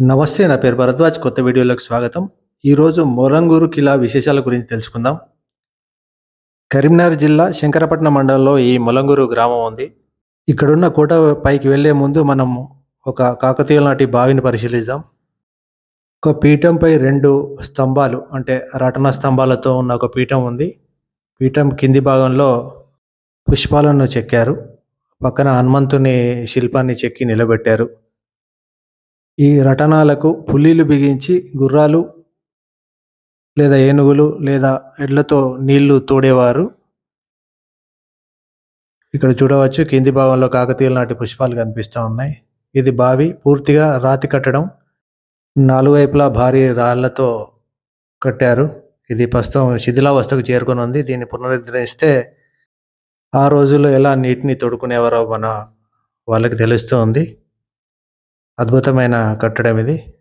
నమస్తే నా పేరు భరద్వాజ్. కొత్త వీడియోలోకి స్వాగతం. ఈరోజు మొరంగూరు కిలా విశేషాల గురించి తెలుసుకుందాం. కరీంనగర్ జిల్లా శంకరపట్నం మండలంలో ఈ మొలంగూరు గ్రామం ఉంది. ఇక్కడున్న కోట పైకి వెళ్ళే ముందు మనం ఒక కాకతీయుల నాటి బావిని పరిశీలిద్దాం. ఒక పీఠంపై రెండు స్తంభాలు అంటే రటన స్తంభాలతో ఉన్న ఒక పీఠం ఉంది. పీఠం కింది భాగంలో పుష్పాలను చెక్కారు. పక్కన హనుమంతుని శిల్పాన్ని చెక్కి నిలబెట్టారు. ఈ రటనాలకు పుల్లీలు బిగించి గుర్రాలు లేదా ఏనుగులు లేదా ఎడ్లతో నీళ్ళు తోడేవారు. ఇక్కడ చూడవచ్చు కింది భాగంలో కాకతీయుల నాటి పుష్పాలు కనిపిస్తూ ఉన్నాయి. ఇది బావి పూర్తిగా రాతి కట్టడం. నాలుగు వైపులా భారీ రాళ్ళతో కట్టారు. ఇది ప్రస్తుతం శిథిలావస్థకు చేరుకొని ఉంది. దీన్ని పునరుద్ధరిస్తే ఆ రోజుల్లో ఎలా నీటిని తోడుకునేవారో మన వాళ్ళకి తెలుస్తూ ఉంది. అద్భుతమైన కట్టడం ఇది.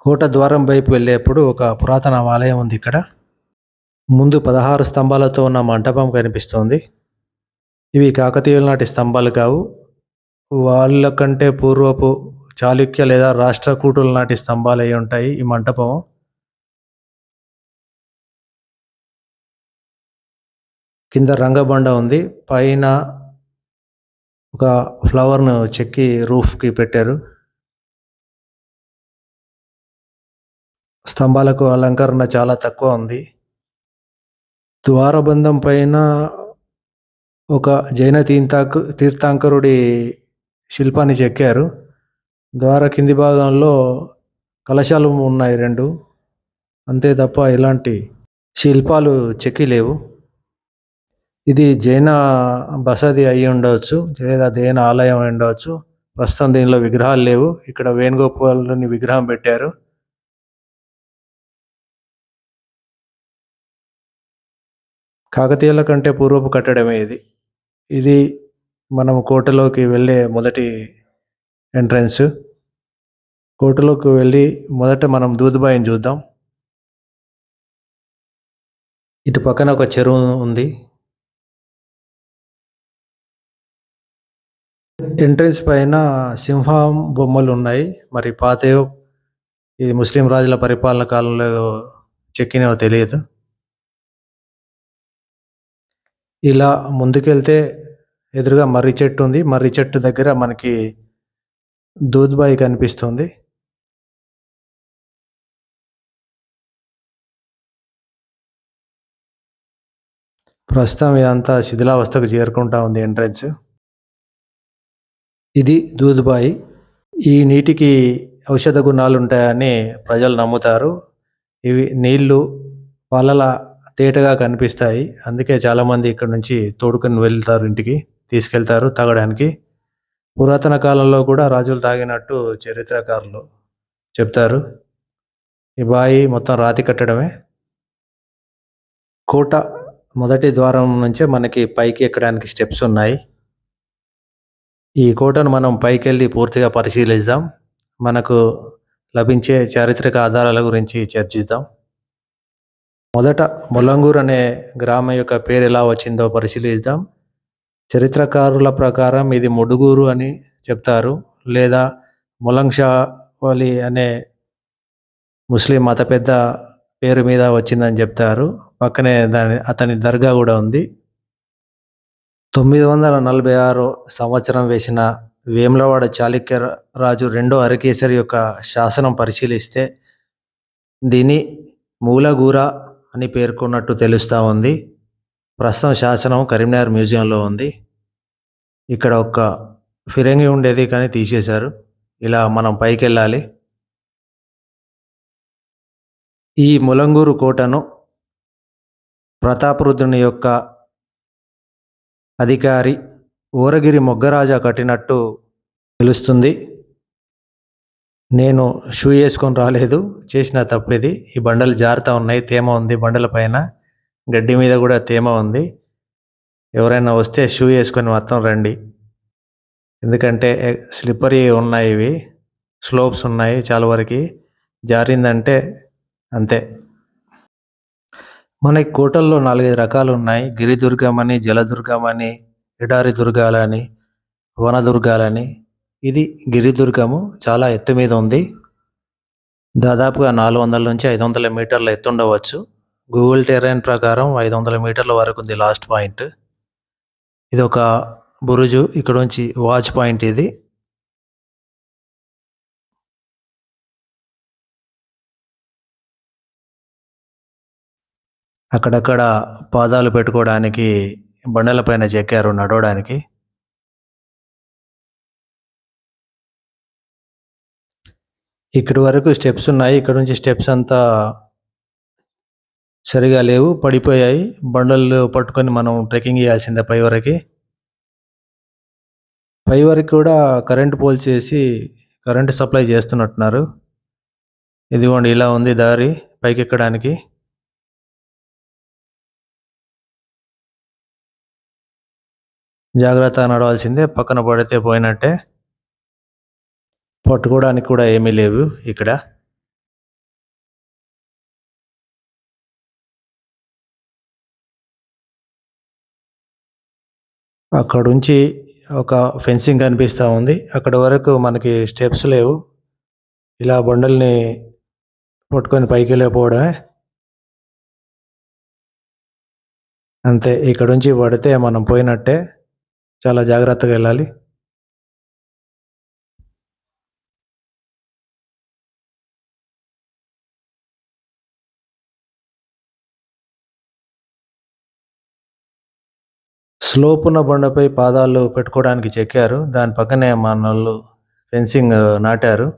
కోట ద్వారం వైపు వెళ్ళేప్పుడు ఒక పురాతన ఆలయం ఉంది ఇక్కడ. ముందు పదహారు స్తంభాలతో ఉన్న మంటపం కనిపిస్తోంది. ఇవి కాకతీయుల నాటి స్తంభాలు కావు. వాళ్ళ కంటే పూర్వపు చాళుక్య లేదా రాష్ట్రకూటుల నాటి స్తంభాలు అయి ఉంటాయి ఈ మంటపం. కింద రంగబండ ఉంది. పైన ఒక ఫ్లవర్ను చెక్కి రూఫ్కి పెట్టారు. స్తంభాలకు అలంకరణ చాలా తక్కువ ఉంది. ద్వారబంధం పైన ఒక జైన తీర్థాకు తీర్థాంకరుడి శిల్పాన్ని చెక్కారు. ద్వార కింది భాగంలో కలశాలు ఉన్నాయి రెండు. అంతే తప్ప ఎలాంటి శిల్పాలు చెక్కి లేవు. ఇది జైన బసది అయి ఉండవచ్చు లేదా జైన ఆలయం అయి ఉండవచ్చు. ప్రస్తుతం దీనిలో విగ్రహాలు లేవు. ఇక్కడ వేణుగోపాలుని విగ్రహం పెట్టారు. కాకతీయుల కంటే పూర్వపు కట్టడమే ఇది. ఇది మనం కోటలోకి వెళ్ళే మొదటి ఎంట్రన్స్. కోటలోకి వెళ్ళి మొదట మనం దూదుబాయిని చూద్దాం. ఇటు పక్కన ఒక చెరువు ఉంది. ఎంట్రన్స్ పైన సింహం బొమ్మలు ఉన్నాయి. మరి పాతయో ఇది ముస్లిం రాజుల పరిపాలన కాలంలో చెక్కినవో తెలియదు. ఇలా ముందుకెళ్తే ఎదురుగా మర్రి చెట్టు ఉంది. మర్రి చెట్టు దగ్గర మనకి దూద్బాయి కనిపిస్తుంది. ప్రస్తుతం ఇదంతా శిథిలావస్థకు చేరుకుంటా ఉంది ఎంట్రన్స్. ఇది దూదుబాయి. ఈ నీటికి ఔషధ గుణాలు ఉంటాయని ప్రజలు నమ్ముతారు. ఇవి నీళ్ళు వలల తేటగా కనిపిస్తాయి. అందుకే చాలామంది ఇక్కడ నుంచి తోడుకొని వెళ్తారు ఇంటికి తీసుకెళ్తారు తాగడానికి. పురాతన కాలంలో కూడా రాజులు తాగినట్టు చరిత్రకారులు చెప్తారు. ఈ బాయి మొత్తం రాతి కట్టడమే. కోట మొదటి ద్వారం నుంచే మనకి పైకి ఎక్కడానికి స్టెప్స్ ఉన్నాయి. ఈ కోటను మనం పైకెళ్ళి పూర్తిగా పరిశీలిద్దాం. మనకు లభించే చారిత్రక ఆధారాల గురించి చర్చిద్దాం. మొదట ములంగూర్ అనే గ్రామం యొక్క పేరు ఎలా వచ్చిందో పరిశీలిద్దాం. చరిత్రకారుల ప్రకారం ఇది ముడుగూరు అని చెప్తారు. లేదా ములంగ్షావలి అనే ముస్లిం మత పెద్ద పేరు మీద వచ్చిందని చెప్తారు. పక్కనే దాని అతని దర్గా కూడా ఉంది. తొమ్మిది వందల నలభై ఆరు సంవత్సరం వేసిన వేములవాడ చాళుక్య రాజు రెండో అరకేసరి యొక్క శాసనం పరిశీలిస్తే దీని మూలగూర అని పేర్కొన్నట్టు తెలుస్తూ ఉంది. ప్రస్తుతం శాసనం కరీంనగర్ మ్యూజియంలో ఉంది. ఇక్కడ ఒక ఫిరంగి ఉండేది కానీ తీసేశారు. ఇలా మనం పైకి వెళ్ళాలి ఈ ములంగూరు కోటను ప్రతాపరుద్రుని యొక్క అధికారి ఊరగిరి మొగ్గరాజా కట్టినట్టు తెలుస్తుంది. నేను షూ వేసుకొని రాలేదు. చేసిన తప్పిది. ఈ బండలు జారుతూ ఉన్నాయి. తేమ ఉంది బండల పైన. గడ్డి మీద కూడా తేమ ఉంది. ఎవరైనా వస్తే షూ వేసుకొని మొత్తం రండి. ఎందుకంటే స్లిప్పరీ ఉన్నాయి ఇవి. స్లోప్స్ ఉన్నాయి చాలా వరకు. జారిందంటే అంతే. మనకి కోటల్లో నాలుగైదు రకాలు ఉన్నాయి. గిరిదుర్గం అని అని ఎడారి దుర్గాలని వనదుర్గాలని. ఇది గిరిదుర్గము చాలా ఎత్తు మీద ఉంది. దాదాపుగా నాలుగు వందల నుంచి ఐదు వందల మీటర్ల ఎత్తు ఉండవచ్చు. గూగుల్ టెరైన్ ప్రకారం ఐదు వందల మీటర్ల వరకు ఉంది లాస్ట్ పాయింట్. ఇది ఒక బురుజు. ఇక్కడ నుంచి వాచ్ పాయింట్ ఇది. అక్కడక్కడ పాదాలు పెట్టుకోవడానికి బండలపైన చెక్కారు నడవడానికి. ఇక్కడి వరకు స్టెప్స్ ఉన్నాయి. ఇక్కడ నుంచి స్టెప్స్ అంతా సరిగా లేవు పడిపోయాయి. బండలు పట్టుకొని మనం ట్రెక్కింగ్ చేయాల్సిందే పై వరకు. పై వరకు కూడా కరెంట్ పోల్స్ చేసి కరెంట్ సప్లై చేస్తున్నట్టున్నారు. ఇదిగోండి ఇలా ఉంది దారి పైకి ఎక్కడానికి జాగ్రత్త నడవాల్సిందే పక్కన పడితే పోయినట్టే. పట్టుకోవడానికి కూడా ఏమీ లేవు ఇక్కడ. అక్కడ నుంచి ఒక ఫెన్సింగ్ కనిపిస్తూ ఉంది. అక్కడ వరకు మనకి స్టెప్స్ లేవు. ఇలా బండల్ని పట్టుకొని పైకి వెళ్ళిపోవడమే. అంతే ఇక్కడ నుంచి పడితే మనం పోయినట్టే. చాలా జాగ్రత్తగా వెళ్ళాలి. స్లోప్ ఉన్న బండపై పాదాలు పెట్టుకోవడానికి చెక్కారు. దాని పక్కనే మనోళ్ళు ఫెన్సింగ్ నాటారు.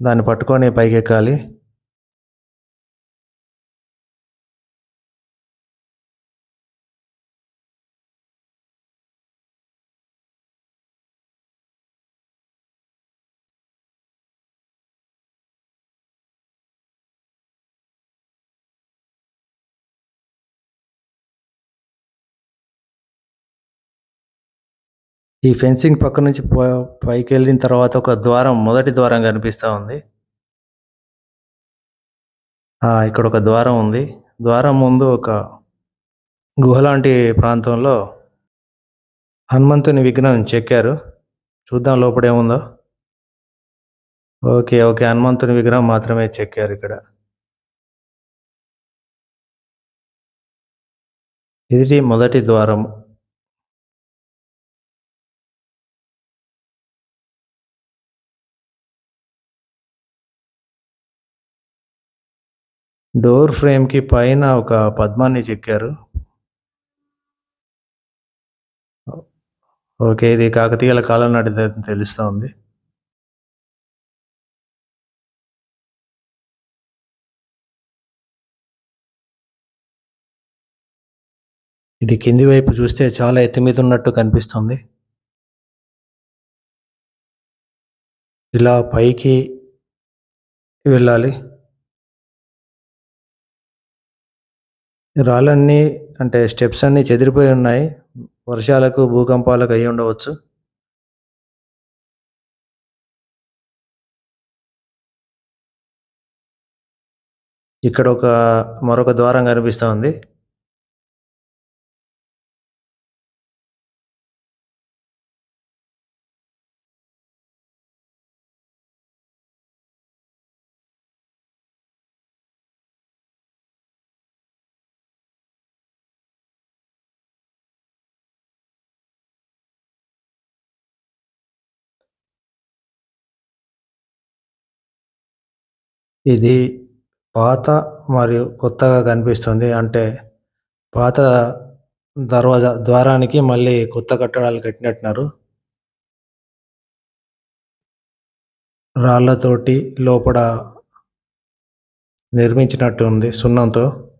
దాన్ని పట్టుకొని పైకి ఎక్కాలి ఈ ఫెన్సింగ్ పక్క నుంచి పైకి వెళ్ళిన తర్వాత ఒక ద్వారం మొదటి ద్వారం కనిపిస్తూ ఉంది. ఇక్కడ ఒక ద్వారం ఉంది. ద్వారం ముందు ఒక గుహ లాంటి ప్రాంతంలో హనుమంతుని విగ్రహం చెక్కారు. చూద్దాం లోపల ఏముందో. ఓకే ఓకే హనుమంతుని విగ్రహం మాత్రమే చెక్కారు ఇక్కడ. ఇది మొదటి ద్వారం. డోర్ ఫ్రేమ్కి పైన ఒక పద్మాన్ని చెక్కారు. ఓకే ఇది కాకతీయుల కాలం నాటిది తెలుస్తూ ఉంది. ఇది కింది వైపు చూస్తే చాలా ఎత్తిమీద ఉన్నట్టు కనిపిస్తుంది. ఇలా పైకి వెళ్ళాలి. రాళ్ళన్నీ అంటే స్టెప్స్ అన్నీ చెదిరిపోయి ఉన్నాయి. వర్షాలకు భూకంపాలకు అయి ఉండవచ్చు. ఇక్కడ ఒక మరొక ద్వారం కనిపిస్తూ ఇది పాత మరియు కొత్తగా కనిపిస్తుంది. అంటే పాత దర్వాజా ద్వారానికి మళ్ళీ కొత్త కట్టడాలు కట్టినట్టున్నారు. రాళ్ళతోటి లోపల నిర్మించినట్టు ఉంది సున్నంతో.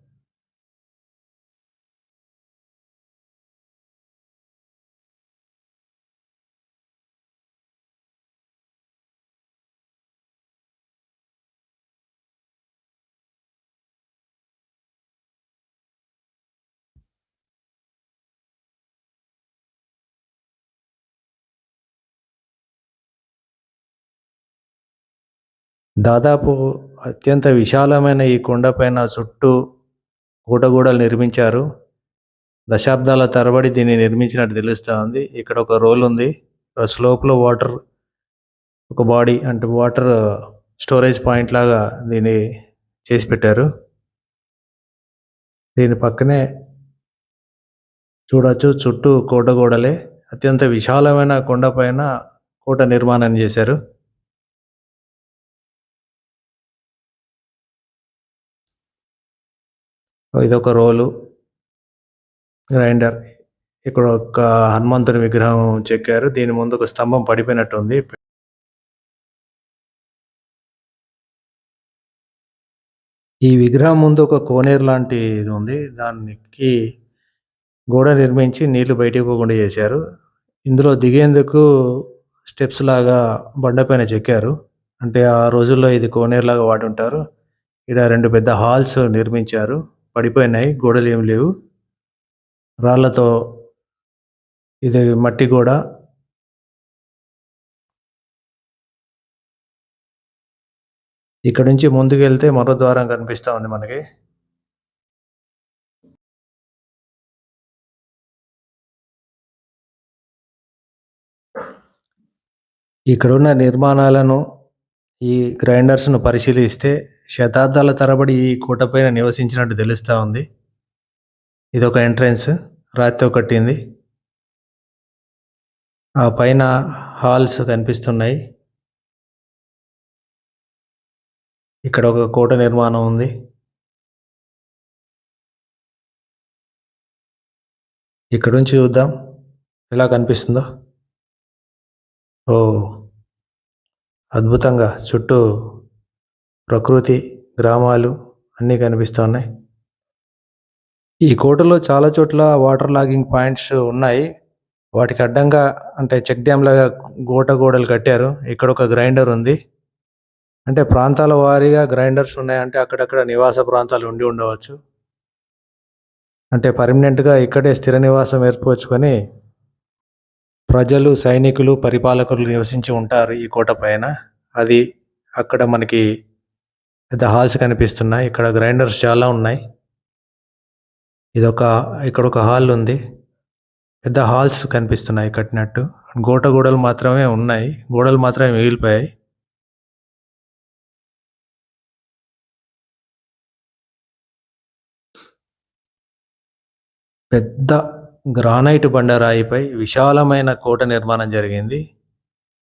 దాదాపు అత్యంత విశాలమైన ఈ కొండపైన చుట్టూ గూడలు నిర్మించారు. దశాబ్దాల తరబడి దీన్ని నిర్మించినట్టు తెలుస్తూ ఉంది. ఇక్కడ ఒక రోల్ ఉంది. స్లోప్లో వాటర్ ఒక బాడీ అంటే వాటర్ స్టోరేజ్ పాయింట్ లాగా దీన్ని చేసి పెట్టారు. దీని పక్కనే చూడొచ్చు చుట్టూ కోట గోడలే అత్యంత విశాలమైన కొండపైన కోట నిర్మాణం చేశారు. ఇదొక రోలు గ్రైండర్. ఇక్కడ ఒక హనుమంతుని విగ్రహం చెక్కారు. దీని ముందు ఒక స్తంభం పడిపోయినట్టుంది. ఈ విగ్రహం ముందు ఒక కోనేరు లాంటి ఇది ఉంది. దానికి గోడ నిర్మించి నీళ్ళు బయటికి పోకుండా చేశారు. ఇందులో దిగేందుకు స్టెప్స్ లాగా బండపైన చెక్కారు. అంటే ఆ రోజుల్లో ఇది కోనేరు లాగా వాడి ఉంటారు ఇక్కడ రెండు పెద్ద హాల్స్ నిర్మించారు. పడిపోయినాయి గోడలు ఏమి లేవు. రాళ్ళతో ఇది మట్టి గోడ. ఇక్కడ నుంచి ముందుకు వెళ్తే మరో ద్వారం కనిపిస్తూ ఉంది మనకి. ఇక్కడున్న నిర్మాణాలను ఈ గ్రైండర్స్ను పరిశీలిస్తే శతాబ్దాల తరబడి ఈ కోటపైన నివసించినట్టు తెలుస్తూ ఉంది. ఇది ఒక ఎంట్రన్స్ రాతితో కట్టింది. ఆ పైన హాల్స్ కనిపిస్తున్నాయి. ఇక్కడ ఒక కోట నిర్మాణం ఉంది. ఇక్కడ నుంచి చూద్దాం. ఎలా కనిపిస్తుందో. ఓ అద్భుతంగా. చుట్టూ ప్రకృతి గ్రామాలు అన్నీ కనిపిస్తున్నాయి. ఈ కోటలో చాలా చోట్ల వాటర్ లాగింగ్ పాయింట్స్ ఉన్నాయి. వాటికి అడ్డంగా అంటే చెక్ డ్యామ్ లాగా గోట గోడలు కట్టారు. ఇక్కడ ఒక గ్రైండర్ ఉంది. అంటే ప్రాంతాల వారీగా గ్రైండర్స్ ఉన్నాయంటే అక్కడక్కడ నివాస ప్రాంతాలు ఉండి ఉండవచ్చు. అంటే పర్మనెంట్గా ఇక్కడే స్థిర నివాసం ఏర్పరచుకొని ప్రజలు సైనికులు పరిపాలకులు నివసించి ఉంటారు ఈ కోట పైన. అది అక్కడ మనకి పెద్ద హాల్స్ కనిపిస్తున్నాయి. ఇక్కడ గ్రైండర్స్ చాలా ఉన్నాయి. ఇదొక ఇక్కడ ఒక హాల్ ఉంది. పెద్ద హాల్స్ కనిపిస్తున్నాయి కట్టినట్టు. గోట గోడలు మాత్రమే ఉన్నాయి. గోడలు మాత్రమే మిగిలిపోయాయి. పెద్ద గ్రానైట్ బండరాయిపై విశాలమైన కోట నిర్మాణం జరిగింది.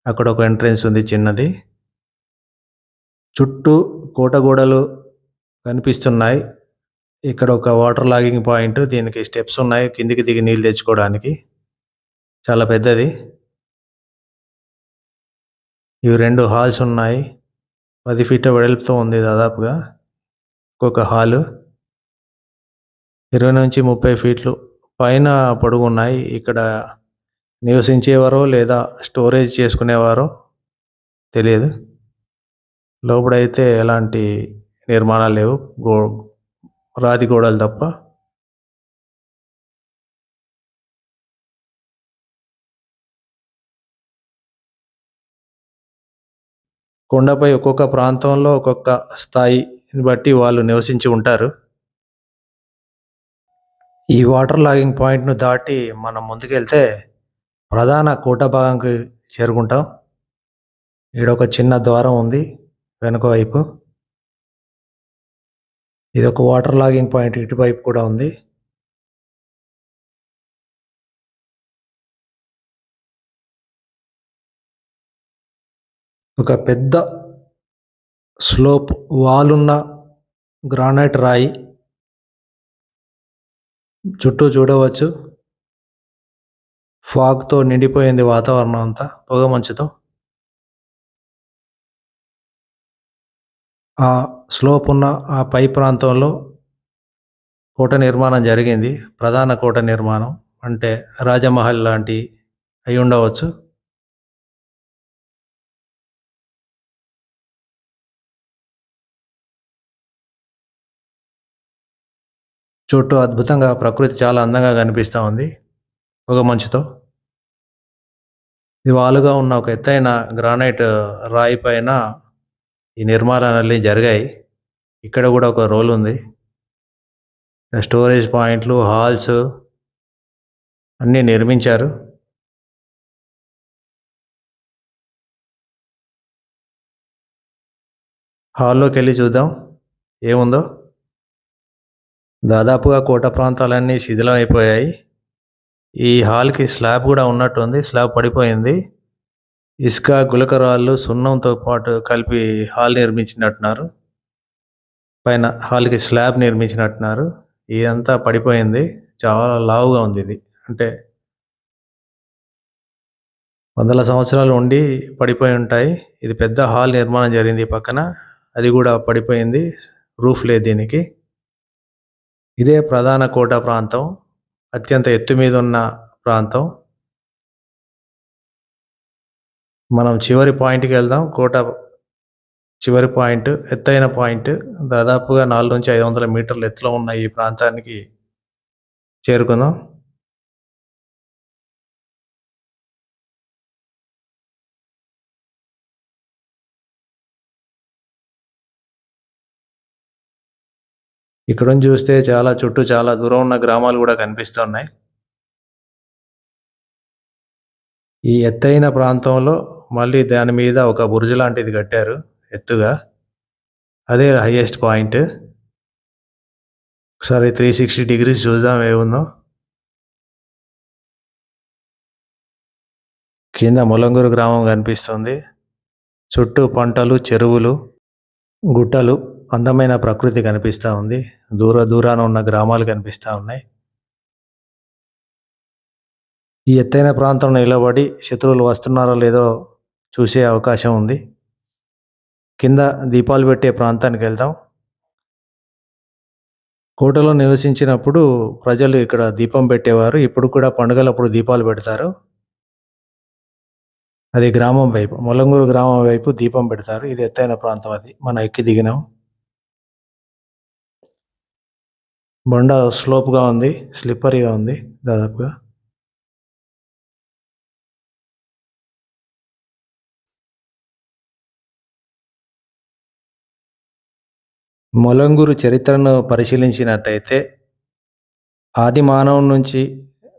అక్కడ ఒక ఎంట్రెన్స్ ఉంది చిన్నది. చుట్టూ కోట గోడలు కనిపిస్తున్నాయి. ఇక్కడ ఒక వాటర్ లాగింగ్ పాయింట్ దీనికి స్టెప్స్ ఉన్నాయి. కిందికి దిగి నీళ్ళు తెచ్చుకోవడానికి. చాలా పెద్దది. ఇవి రెండు హాల్స్ ఉన్నాయి. పది ఫీట్ వెడల్పుతో ఉంది దాదాపుగా. ఒక్కొక్క హాలు. ఇరవై నుంచి ముప్పై ఫీట్లు పైన పొడుగున్నాయి ఇక్కడ నివసించేవారో లేదా స్టోరేజ్ చేసుకునేవారో తెలియదు. లోపడైతే ఎలాంటి నిర్మాణాలు లేవు. గో రాతి గోడలు తప్ప. కొండపై ఒక్కొక్క ప్రాంతంలో ఒక్కొక్క స్థాయిని బట్టి వాళ్ళు నివసించి ఉంటారు. ఈ వాటర్ లాగింగ్ పాయింట్ను దాటి మనం ముందుకెళ్తే ప్రధాన కోట భాగంకి చేరుకుంటాం. ఈడ ఒక చిన్న ద్వారం ఉంది. వెనుక వైపు. ఇది ఒక వాటర్ లాగింగ్ పాయింట్ ఇటువైపు కూడా ఉంది. ఒక పెద్ద స్లోప్ వాలున్న గ్రానైట్ రాయి చుట్టూ చూడవచ్చు. ఫాగ్తో నిండిపోయింది వాతావరణం అంతా పొగ మంచుతో ఆ స్లోప్ ఉన్న ఆ పై ప్రాంతంలో కోట నిర్మాణం జరిగింది. ప్రధాన కోట నిర్మాణం అంటే రాజమహల్ లాంటి అయి ఉండవచ్చు. చుట్టూ అద్భుతంగా ప్రకృతి చాలా అందంగా కనిపిస్తూ ఉంది. ఒక మంచుతో. ఇది వాలుగా ఉన్న ఒక ఎత్తైన గ్రానైట్ రాయి పైన ఈ నిర్మాణాలన్నీ జరిగాయి. ఇక్కడ కూడా ఒక రోల్ ఉంది. స్టోరేజ్ పాయింట్లు హాల్స్ అన్నీ నిర్మించారు. హాల్లోకి వెళ్ళి చూద్దాం. ఏముందో? దాదాపుగా కోట ప్రాంతాలన్నీ శిథిలం అయిపోయాయి. ఈ హాల్కి స్లాబ్ కూడా ఉన్నట్టుంది. స్లాబ్ పడిపోయింది. ఇసుక గులకరాళ్ళు సున్నంతో పాటు కలిపి హాల్ నిర్మించినట్టున్నారు. పైన హాల్కి స్లాబ్ నిర్మించినట్టున్నారు. ఇదంతా పడిపోయింది. చాలా లావుగా ఉంది ఇది. అంటే వందల సంవత్సరాలు ఉండి పడిపోయి ఉంటాయి. ఇది పెద్ద హాల్ నిర్మాణం జరిగింది పక్కన. అది కూడా పడిపోయింది. రూఫ్ లేదు దీనికి. ఇదే ప్రధాన కోట ప్రాంతం. అత్యంత ఎత్తు మీద ఉన్న ప్రాంతం. మనం చివరి పాయింట్కి వెళ్దాం. కోట చివరి పాయింట్ ఎత్తైన పాయింట్. దాదాపుగా నాలుగు నుంచి ఐదు వందల మీటర్ల ఎత్తులో ఉన్న ఈ ప్రాంతానికి చేరుకుందాం. ఇక్కడ నుంచి చూస్తే చాలా చుట్టూ చాలా దూరం ఉన్న గ్రామాలు కూడా కనిపిస్తున్నాయి. ఈ ఎత్తైన ప్రాంతంలో మళ్ళీ దాని మీద ఒక బురుజు లాంటిది కట్టారు ఎత్తుగా. అదే హైయెస్ట్ పాయింట్ ఒకసారి త్రీ సిక్స్టీ డిగ్రీస్ చూద్దాం ఏముందో. కింద ములంగూరు గ్రామం కనిపిస్తుంది. చుట్టూ పంటలు చెరువులు గుట్టలు అందమైన ప్రకృతి కనిపిస్తూ ఉంది. దూర దూరాన ఉన్న గ్రామాలు కనిపిస్తూ ఉన్నాయి. ఈ ఎత్తైన ప్రాంతంలో నిలబడి శత్రువులు వస్తున్నారో లేదో చూసే అవకాశం ఉంది. కింద దీపాలు పెట్టే ప్రాంతానికి వెళ్దాం. కోటలో నివసించినప్పుడు ప్రజలు ఇక్కడ దీపం పెట్టేవారు. ఇప్పుడు కూడా పండుగలప్పుడు దీపాలు పెడతారు. అది గ్రామం వైపు మొలంగూరు గ్రామం వైపు దీపం పెడతారు. ఇది ఎత్తైన ప్రాంతం అది. మనం ఎక్కి దిగినాం. బొండ స్లోప్గా ఉంది స్లిప్పరీగా ఉంది దాదాపుగా. మొలంగూరు చరిత్రను పరిశీలించినట్టయితే ఆది మానవుడి నుంచి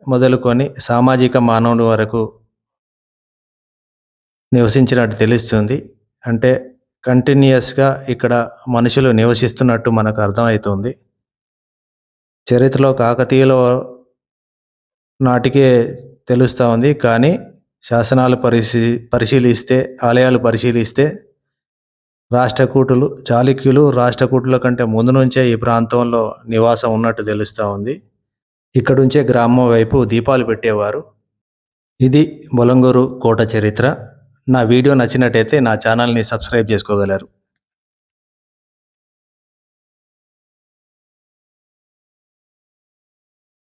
మొదలుకొని సామాజిక మానవుడి వరకు నివసించినట్టు తెలుస్తుంది. అంటే కంటిన్యూస్గా ఇక్కడ మనుషులు నివసిస్తున్నట్టు మనకు అర్థమవుతుంది. చరిత్రలో కాకతీయుల నాటికే తెలుస్తూ ఉంది. కానీ శాసనాలు పరిశీ పరిశీలిస్తే ఆలయాలు పరిశీలిస్తే రాష్ట్రకూటులు చాళుక్యులు రాష్ట్రకూటుల కంటే ముందు నుంచే ఈ ప్రాంతంలో నివాసం ఉన్నట్టు తెలుస్తూ ఉంది. ఇక్కడ నుంచే గ్రామం వైపు దీపాలు పెట్టేవారు. ఇది బొలంగూరు కోట చరిత్ర. నా వీడియో నచ్చినట్టయితే నా ఛానల్ని సబ్స్క్రైబ్ చేసుకోగలరు.